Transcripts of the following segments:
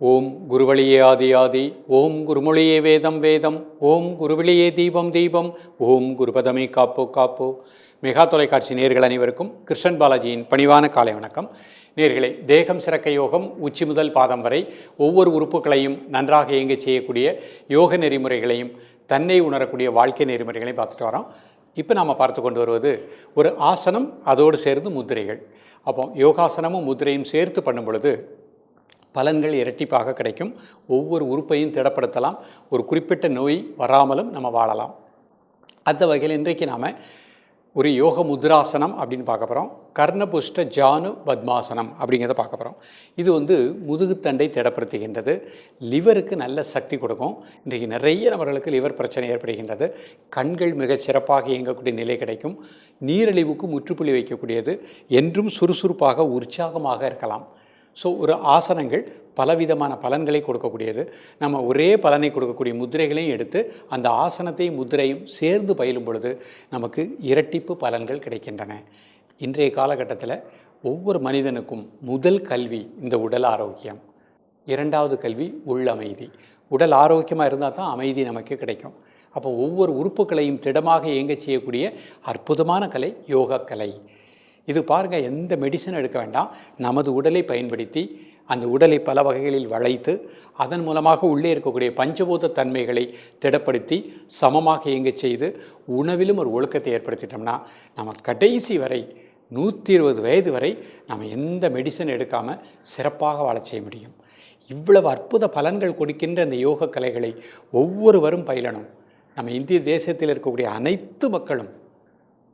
ஓம் குருவழியே ஆதி ஆதி ஓம் குருமொழியே வேதம் வேதம் ஓம் குருவிழியே தீபம் தீபம் ஓம் குருபதமே காப்போ காப்போ. மெகா தொலைக்காட்சி நேர்கள் அனைவருக்கும் கிருஷ்ணன் பாலாஜியின் பணிவான காலை வணக்கம். நேர்களை தேகம் சிறக்க யோகம் உச்சி முதல் பாதம் வரை ஒவ்வொரு உறுப்புகளையும் நன்றாக இயங்கச் செய்யக்கூடிய யோக நெறிமுறைகளையும் தன்னை உணரக்கூடிய வாழ்க்கை நெறிமுறைகளையும் பார்த்துட்டு வரோம். இப்போ நாம் பார்த்து கொண்டு வருவது ஒரு ஆசனம் அதோடு சேர்ந்து முத்திரைகள் அப்போ யோகாசனமும் முத்திரையும் சேர்த்து பண்ணும் பொழுது பலன்கள் இரட்டிப்பாக கிடைக்கும். ஒவ்வொரு உறுப்பையும் திடப்படுத்தலாம். ஒரு குறிப்பிட்ட நோய் வராமலும் நம்ம வாழலாம். அந்த வகையில் இன்றைக்கு நாம் ஒரு யோக முத்ராசனம் அப்படின்னு பார்க்க போகிறோம் கர்ணபுஷ்ட ஜானு பத்மாசனம் அப்படிங்கிறத பார்க்க போகிறோம் இது வந்து முதுகுத்தண்டை திடப்படுத்துகின்றது. லிவருக்கு நல்ல சக்தி கொடுக்கும். இன்றைக்கு நிறைய நபர்களுக்கு லிவர் பிரச்சனை ஏற்படுகின்றது. கண்கள் மிகச் சிறப்பாக இயங்கக்கூடிய நிலை கிடைக்கும். நீரிழிவுக்கு முற்றுப்புள்ளி வைக்கக்கூடியது. என்றும் சுறுசுறுப்பாக உற்சாகமாக இருக்கலாம். ஸோ ஒரு ஆசனங்கள் பலவிதமான பலன்களை கொடுக்கக்கூடியது. நம்ம ஒரே பலனை கொடுக்கக்கூடிய முத்திரைகளையும் எடுத்து அந்த ஆசனத்தையும் முத்திரையும் சேர்ந்து பயிலும் பொழுது நமக்கு இரட்டிப்பு பலன்கள் கிடைக்கின்றன. இன்றைய காலகட்டத்தில் ஒவ்வொரு மனிதனுக்கும் முதல் கல்வி இந்த உடல் ஆரோக்கியம். இரண்டாவது கல்வி உள்ளமைதி உடல் ஆரோக்கியமாக இருந்தால் தான் அமைதி நமக்கு கிடைக்கும். அப்போ ஒவ்வொரு உறுப்புகளையும் திடமாக இயங்கச் செய்யக்கூடிய அற்புதமான கலை யோகா கலை இது பாருங்கள் எந்த மெடிசன் எடுக்க வேண்டாம். நமது உடலை பயன்படுத்தி அந்த உடலை பல வகைகளில் வளைத்து அதன் மூலமாக உள்ளே இருக்கக்கூடிய பஞ்சபூத தன்மைகளை திடப்படுத்தி சமமாக இயங்க செய்து உணவிலும் ஒரு ஒழுக்கத்தை ஏற்படுத்திட்டோம்னா நம்ம கடைசி வரை நூற்றி இருபது வயது வரை நம்ம எந்த மெடிசன் எடுக்காமல் சிறப்பாக வாழச் செய்ய முடியும். இவ்வளவு அற்புத பலன்கள் கொடுக்கின்ற இந்த யோக கலைகளை ஒவ்வொருவரும் பயிலணும். நம்ம இந்திய தேசத்தில் இருக்கக்கூடிய அனைத்து மக்களும்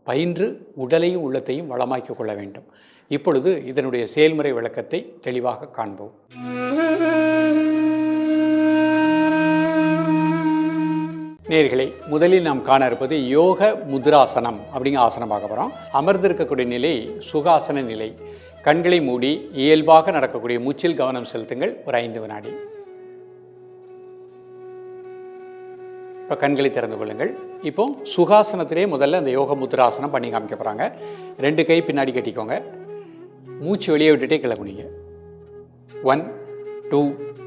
பயின்று உடலையும் உள்ளத்தையும் வளமாக்கிக் கொள்ள வேண்டும். இப்பொழுது இதனுடைய செயல்முறை விளக்கத்தை தெளிவாக காண்போம். நேர்களை முதலில் நாம் காண இருப்பது யோக முதுராசனம் அப்படிங்கிற ஆசனம் பார்க்க போகிறோம் அமர்ந்திருக்கக்கூடிய நிலை சுகாசன நிலை. கண்களை மூடி இயல்பாக நடக்கக்கூடிய மூச்சில் கவனம் செலுத்துங்கள் ஒரு ஐந்து வினாடி. இப்போ கண்களை திறந்து கொள்ளுங்கள். இப்போ சுகாசனத்திலே முதல்ல அந்த யோக முத்ராசனம் பண்ணி காமிக்க போகிறாங்க ரெண்டு கை பின்னாடி கட்டிக்கோங்க. மூச்சு வெளியே விட்டுட்டே கிளம்புனீங்க one two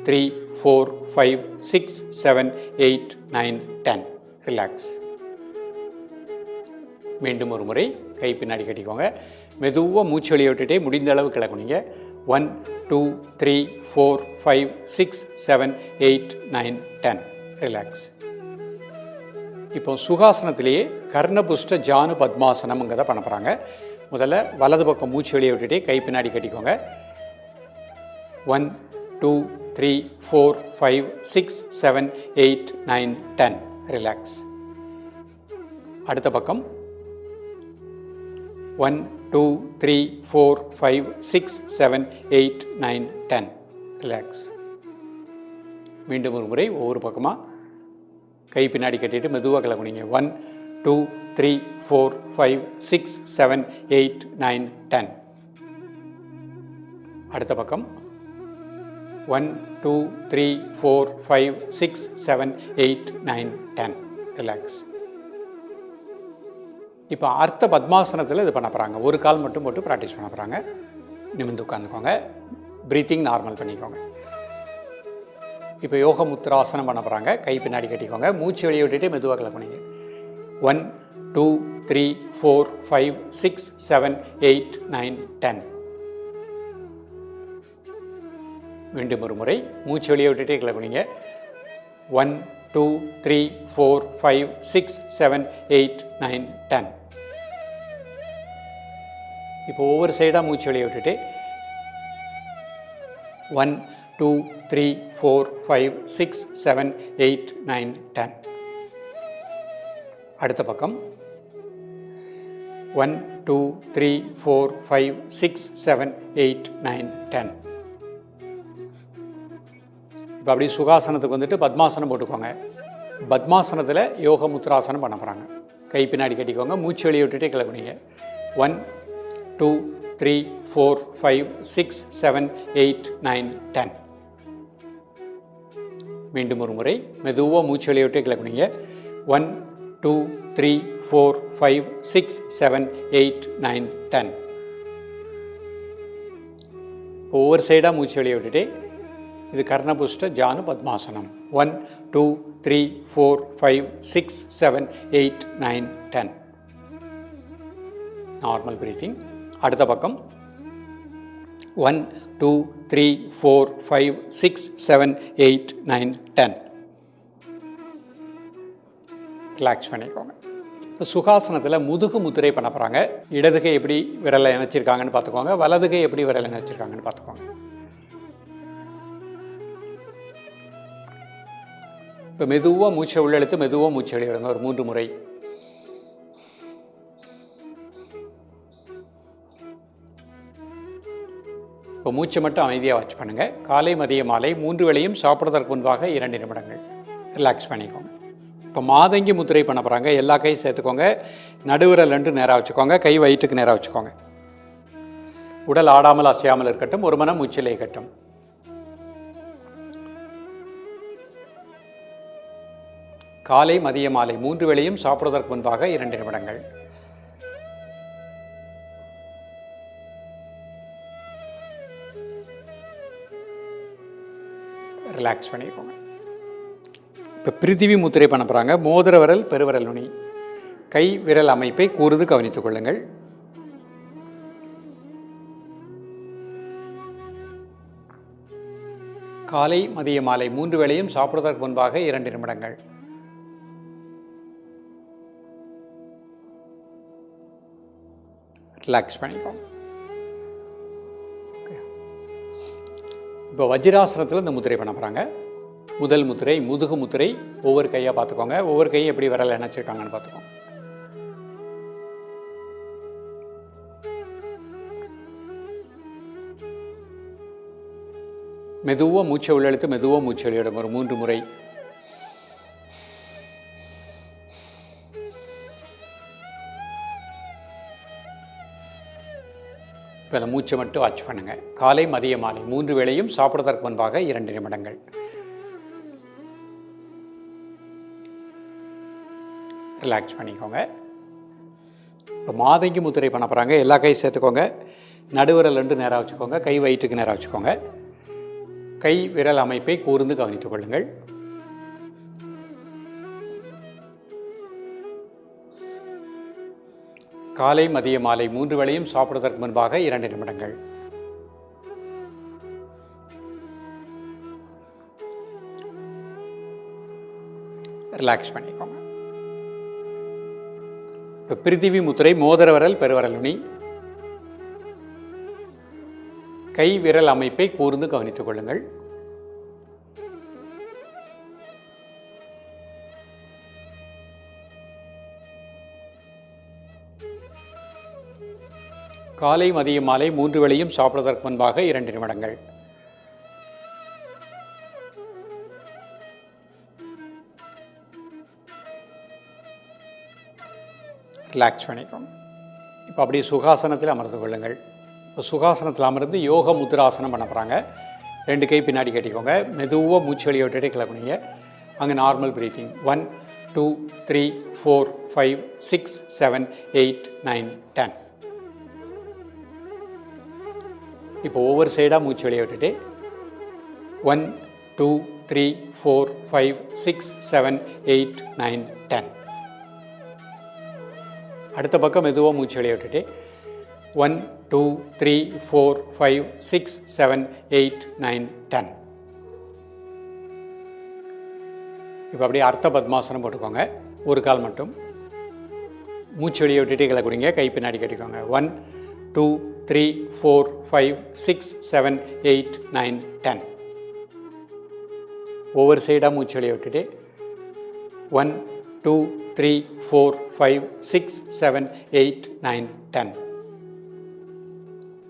three four five six seven eight nine ten relax மீண்டும் ஒரு முறை கை பின்னாடி கட்டிக்கோங்க. மெதுவாக மூச்சு வெளியே விட்டுட்டே முடிந்த அளவு கிளக்குனீங்க one two three four five six seven eight nine ten relax இப்போ சுகாசனத்திலேயே கர்ணபுஷ்ட ஜானு பத்மாசனம்ங்கிறத பண்ண போகிறாங்க முதல்ல வலது பக்கம் மூச்சு வெளியே விட்டுட்டே கை பின்னாடி கட்டிக்கோங்க. One two three four five six seven eight nine ten relax அடுத்த பக்கம். One two three four five six seven eight nine ten relax மீண்டும் ஒரு முறை ஒவ்வொரு பக்கமாக கை பின்னாடி கட்டிட்டு மெதுவாக கிளம்புனீங்க. One two three four five six seven eight nine ten அடுத்த பக்கம். One two three four five six seven eight nine ten relax இப்போ அர்த்த பத்மாசனத்தில் இது பண்ண போகிறாங்க ஒரு கால் மட்டும் போட்டு ப்ராக்டிஸ் பண்ண போகிறாங்க நிமிந்து உட்காந்துக்கோங்க ப்ரீத்திங் நார்மல் பண்ணிக்கோங்க. இப்போ யோக முத்திராசனம் பண்ண போகிறாங்க கை பின்னாடி கட்டிக்கோங்க. மூச்சு வெளியே விட்டுட்டு மெதுவாக கிளம்புனீங்க one two three four five six seven eight nine ten மீண்டும் ஒரு முறை மூச்சு வெளியே விட்டுட்டே கிளம்புனீங்க one two three four five six seven eight nine ten இப்போ ஒவ்வொரு சைடாக மூச்சு வெளியே விட்டுட்டு one two three four five six seven eight nine ten. அடுத்த பக்கம். One two three four five six seven eight nine ten. இப்போ அப்படி சுகாசனத்துக்கு வந்துட்டு பத்மாசனம் போட்டுக்கோங்க. பத்மாசனத்தில் யோக முத்ராசனம் பண்ண போகிறாங்க கை பின்னாடி கட்டிக்கோங்க மூச்சு வெளியே விட்டுட்டே கிளம்புனீங்க. One two three four five six seven eight nine ten. மீண்டும் ஒரு முறை மெதுவாக மூச்சு வெளியே விட்டு கிளம்புனீங்க one two three four five six seven eight nine ten ஒவ்வொரு சைடாக மூச்சு வெளியே விட்டுட்டு இது கர்ணபுஷ்ட ஜானு பத்மாசனம். One two three four five six seven eight nine ten normal breathing அடுத்த பக்கம். One two three four five six seven eight nine ten. Relax பண்ணிக்கோங்க. இப்போ சுகாசனத்தில் முதுகு முத்திரை பண்ண போகிறாங்க இடதுகை எப்படி விரலை இணைச்சிருக்காங்கன்னு பார்த்துக்கோங்க. வலதுகை எப்படி விரலை இணைச்சிருக்காங்கன்னு பார்த்துக்கோங்க. இப்போ மெதுவாக மூச்சை உள்ளெழுத்து மெதுவாக மூச்சை வெளியிடுங்க ஒரு மூன்று முறை. இப்போ மூச்சை மட்டும் அமைதியாக வாட்ச் பண்ணுங்கள் காலை மதிய மாலை மூன்று வேளையும் சாப்பிட்றதற்கு முன்பாக இரண்டு நிமிடங்கள் ரிலாக்ஸ் பண்ணிக்கோங்க. இப்போ மாதங்கி முத்திரை பண்ண போகிறாங்க எல்லா கையும் சேர்த்துக்கோங்க. நடுவிரல் ரெண்டு நேராக வச்சுக்கோங்க. கை வயிற்றுக்கு நேராக வச்சுக்கோங்க. உடல் ஆடாமல் அசையாமல் இருக்கட்டும். ஒரு மனம் மூச்சிலே இருக்கட்டும். காலை மதிய மாலை மூன்று வேளையும் சாப்பிடுவதற்கு முன்பாக இரண்டு நிமிடங்கள். ரிலாக்ஸ் பண்ணிக்கோங்க. இப்போ பிரித்திவி முத்திரை பண்ண போகிறாங்க மோதிர விரல் பெருவிரல் நுனி. கை விரல் அமைப்பை கூர்ந்து கவனித்துக் கொள்ளுங்கள். காலை மதிய மாலை மூன்று வேளையும் சாப்பிடுவதற்கு முன்பாக இரண்டு நிமிடங்கள். ரிலாக்ஸ் பண்ணிக்கோங்க. இப்போ வஜ்ராசனத்தில் இந்த முத்திரை பண்ண போகிறாங்க முதல் முத்திரை முதுகு முத்திரை ஒவ்வொரு கையாக பார்த்துக்கோங்க. ஒவ்வொரு கையும் எப்படி விரல் இணைச்சிருக்காங்கன்னு பார்த்துக்கோங்க. மெதுவாக மூச்சை உள்ளெழுத்து மெதுவாக மூச்சை வெளியிடுங்க ஒரு மூன்று முறை. இப்போ மூச்சை மட்டும் வாட்ச் பண்ணுங்கள் காலை மதிய மாலை மூன்று வேளையும் சாப்பிடுவதற்கு முன்பாக இரண்டு நிமிடங்கள். ரிலாக்ஸ் பண்ணிக்கோங்க. இப்போ மாதங்கி முத்திரை பண்ண போகிறாங்க எல்லா கையும் சேர்த்துக்கோங்க. நடுவிரல் ரெண்டு நேராக வச்சுக்கோங்க. கை வயிற்றுக்கு நேராக வச்சுக்கோங்க. கை விரல் அமைப்பை கூர்ந்து கவனித்துக் கொள்ளுங்கள். காலை மதிய மாலை மூன்று வேளையும் சாப்பிடுவதற்கு முன்பாக இரண்டு நிமிடங்கள். ரிலாக்ஸ் பண்ணிக்கோங்க. இப்போ பிரித்திவி முத்திரை மோதிரவரல் விரல் பெருவரல் கை விரல் அமைப்பை கூர்ந்து கவனித்துக் கொள்ளுங்கள். காலை மதிய மாலை மூன்று வேளையும் சாப்பிடுவதற்கு முன்பாக இரண்டு நிமிடங்கள். ரிலாக்ஸ் பண்ணிக்கும் இப்போ அப்படியே சுகாசனத்தில் அமர்ந்து கொள்ளுங்கள். இப்போ சுகாசனத்தில் அமர்ந்து யோக முத்ராசனம் பண்ண போகிறாங்க ரெண்டு கை பின்னாடி கட்டிக்கோங்க. மெதுவாக மூச்சு வழி விட்டுட்டே கிளம்புனீங்க. அங்கே normal breathing one two three four five six seven eight nine ten இப்போ ஒவ்வொரு சைடாக மூச்சு வெளியே விட்டுட்டு one two three four five six seven eight nine ten அடுத்த பக்கம் மெதுவாக மூச்சு வெளியே விட்டுட்டு one two three four five six seven eight nine ten இப்போ அப்படியே அர்த்த பத்மாசனம் போட்டுக்கோங்க. ஒரு கால் மட்டும். மூச்சு வெளியே விட்டுட்டு கீழே குடிங்க கை பின்னாடி கட்டிக்கோங்க. One two three four five six seven eight nine ten ஒவ்வொரு சைடாக மூச்சு விட்டுட்டு one two three four five six seven eight nine ten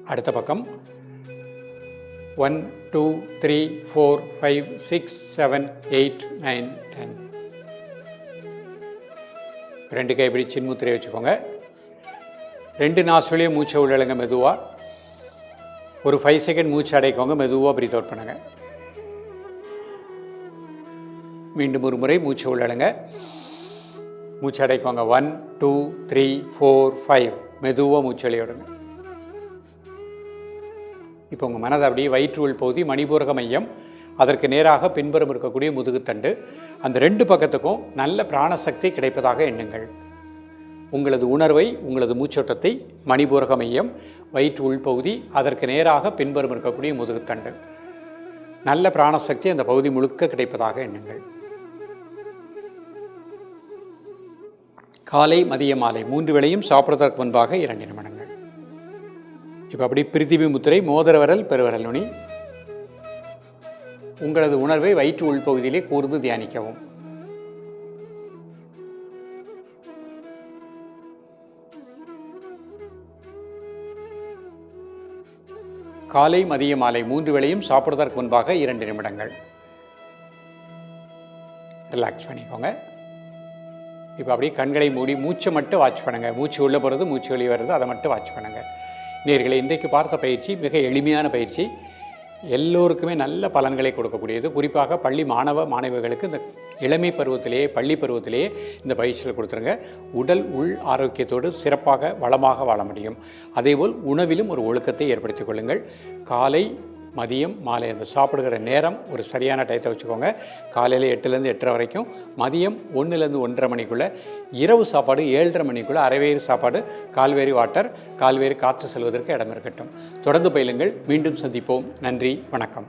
அடுத்த பக்கம் one two three four five six seven eight nine ten ரெண்டு கை சின்முத்திரையை வச்சுக்கோங்க. ரெண்டு நாசுலையும் மூச்சை உள்ளழுங்க மெதுவாக ஒரு ஃபைவ் செகண்ட் மூச்சு அடைக்கோங்க மெதுவாக ப்ரீத் அவுட் பண்ணுங்கள் மீண்டும் ஒரு முறை மூச்சு உள்ளழுங்க. மூச்சு அடைக்கோங்க. One two three four five மெதுவாக மூச்சு இப்போ உங்கள் மனதை அப்படியே வயிற்று உள் பகுதி மணிபூரக மையம். அதற்கு நேராக பின்புறம் இருக்கக்கூடிய முதுகுத்தண்டு. அந்த ரெண்டு பக்கத்துக்கும் நல்ல பிராணசக்தி கிடைப்பதாக எண்ணுங்கள். உங்களது உணர்வை உங்களது மூச்சோட்டத்தை மணிபூரக மையம் வயிற்று உள்பகுதி அதற்கு நேராக பின்புறம் இருக்கக்கூடிய முதுகுத்தண்டு. நல்ல பிராணசக்தி அந்த பகுதி முழுக்க கிடைப்பதாக எண்ணுங்கள். காலை மதிய மாலை மூன்று வேளையும் சாப்பிட்றதற்கு முன்பாக இரண்டு நிமிடங்கள். இப்போ அப்படி பிரித்திவி முத்திரை மோதிரவரல் பெருவரல் நுனி. உங்களது உணர்வை வயிற்று உள்பகுதியிலே கூர்ந்து தியானிக்கவும். காலை மதிய மாலை மூன்று வேளையும் சாப்பிடுவதற்கு முன்பாக இரண்டு நிமிடங்கள். ரிலாக்ஸ் பண்ணிக்கோங்க. இப்போ அப்படியே கண்களை மூடி மூச்சை மட்டும் வாட்ச் பண்ணுங்கள் மூச்சு உள்ளே போகிறது மூச்சு வெளியே வர்றது அதை மட்டும் வாட்ச் பண்ணுங்கள் நேர்களை இன்றைக்கு பார்த்த பயிற்சி மிக எளிமையான பயிற்சி. எல்லோருக்குமே நல்ல பலன்களை கொடுக்கக்கூடியது. குறிப்பாக பள்ளி மாணவ மாணவிகளுக்கு இந்த இளமை பருவத்திலேயே பள்ளி பருவத்திலேயே இந்த பயிற்சிகள் கொடுத்துருங்க. உடல் உள் ஆரோக்கியத்தோடு சிறப்பாக வளமாக வாழ முடியும். அதேபோல் உணவிலும் ஒரு ஒழுக்கத்தை ஏற்படுத்திக் கொள்ளுங்கள். காலை மதியம் மாலை அந்த சாப்பிடுகிற நேரம் ஒரு சரியான டயத்தை வச்சுக்கோங்க. காலையில் எட்டுலேருந்து எட்டரை வரைக்கும். மதியம் ஒன்றுலேருந்து ஒன்றரை மணிக்குள்ளே. இரவு சாப்பாடு ஏழரை மணிக்குள்ளே. அரைவேறு சாப்பாடு கால்வேரி வாட்டர் கால்வேரி காற்று செல்வதற்கு இடம் இருக்கட்டும். தொடர்ந்து பயிலுங்கள். மீண்டும் சந்திப்போம். நன்றி வணக்கம்.